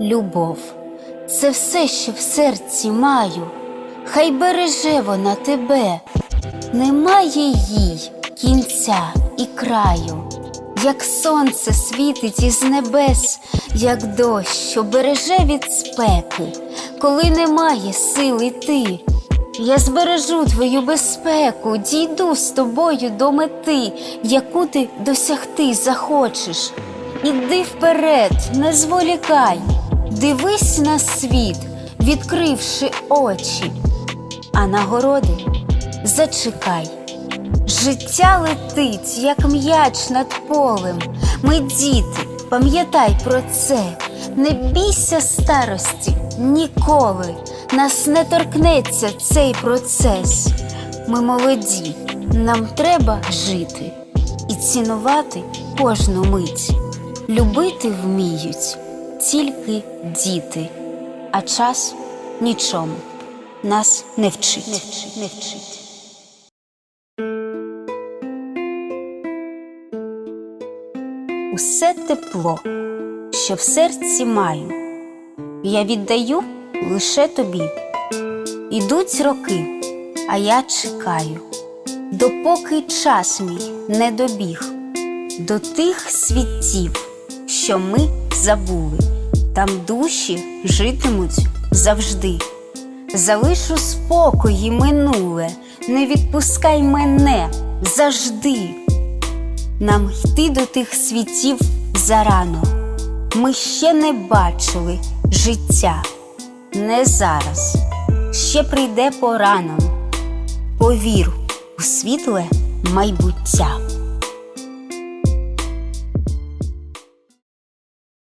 любов. Це все, що в серці маю. Хай береже вона тебе, немає їй кінця і краю, як сонце світить із небес, як дощ, що береже від спеки, коли немає сил іти. Я збережу твою безпеку, дійду з тобою до мети, яку ти досягти захочеш. Іди вперед, не зволікай, дивись на світ, відкривши очі, а нагороди зачекай. Життя летить, як м'яч над полем. Ми діти, пам'ятай про це. Не бійся старості ніколи. Нас не торкнеться цей процес. Ми молоді, нам треба жити і цінувати кожну мить. Любити вміють тільки діти, а час нічому нас не вчить. Не вчить, не вчить. Усе тепло, що в серці маю, я віддаю лише тобі. Ідуть роки, а я чекаю, допоки час мій не добіг до тих світів, що ми забули, там душі житимуть завжди. Залишу спокої минуле, не відпускай мене завжди. Нам йти до тих світів зарано. Ми ще не бачили життя, не зараз, ще прийде поранам. Повір у світле майбуття.